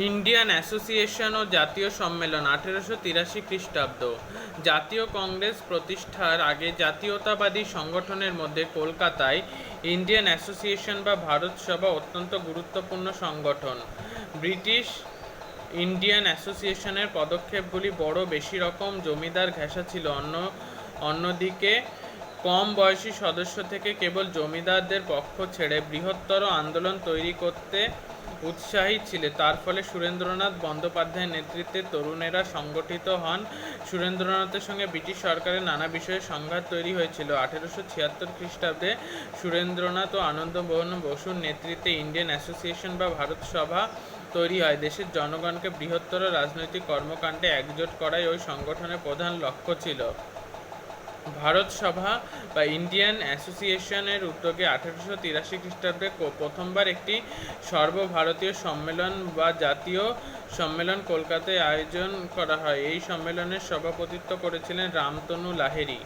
Indian association ও জাতীয় সম্মেলন আঠেরোশো তিরাশি খ্রিস্টাব্দ। জাতীয় কংগ্রেস প্রতিষ্ঠার আগে জাতীয়তাবাদী সংগঠনের মধ্যে কলকাতায় ইন্ডিয়ান অ্যাসোসিয়েশন বা ভারত সভা অত্যন্ত গুরুত্বপূর্ণ সংগঠন। ব্রিটিশ ইন্ডিয়ান অ্যাসোসিয়েশনের পদক্ষেপগুলি বড় বেশি রকম জমিদার ঘেঁষা ছিল। অন্য, অন্যদিকে কম বয়সী সদস্য থেকে কেবল জমিদারদের পক্ষ ছেড়ে বৃহত্তর আন্দোলন তৈরি করতে উৎসাহী ছিল। তার ফলে সুরেন্দ্রনাথ বন্দ্যোপাধ্যায়ের নেতৃত্বে তরুণেরা সংগঠিত হন। সুরেন্দ্রনাথের সঙ্গে ব্রিটিশ সরকারের নানা বিষয়ে সংঘাত তৈরি হয়েছিল। আঠেরোশো ছিয়াত্তর খ্রিস্টাব্দে সুরেন্দ্রনাথ ও আনন্দমোহন বসুর নেতৃত্বে ইন্ডিয়ান অ্যাসোসিয়েশন বা ভারত সভা তৈরি হয়। দেশের জনগণকে বৃহত্তর রাজনৈতিক কর্মকাণ্ডে একজোট করাই ওই সংগঠনের প্রধান লক্ষ্য ছিল। ভারত সভা বা ইন্ডিয়ান অ্যাসোসিয়েশনের উদ্যোগে আঠারোশো তিরাশি খ্রিস্টাব্দে প্রথমবার একটি সর্বভারতীয় সম্মেলন বা জাতীয় সম্মেলন কলকাতায় আয়োজন করা হয়। এই সম্মেলনের সভাপতিত্ব করেছিলেন রামতনু লাহিড়ী।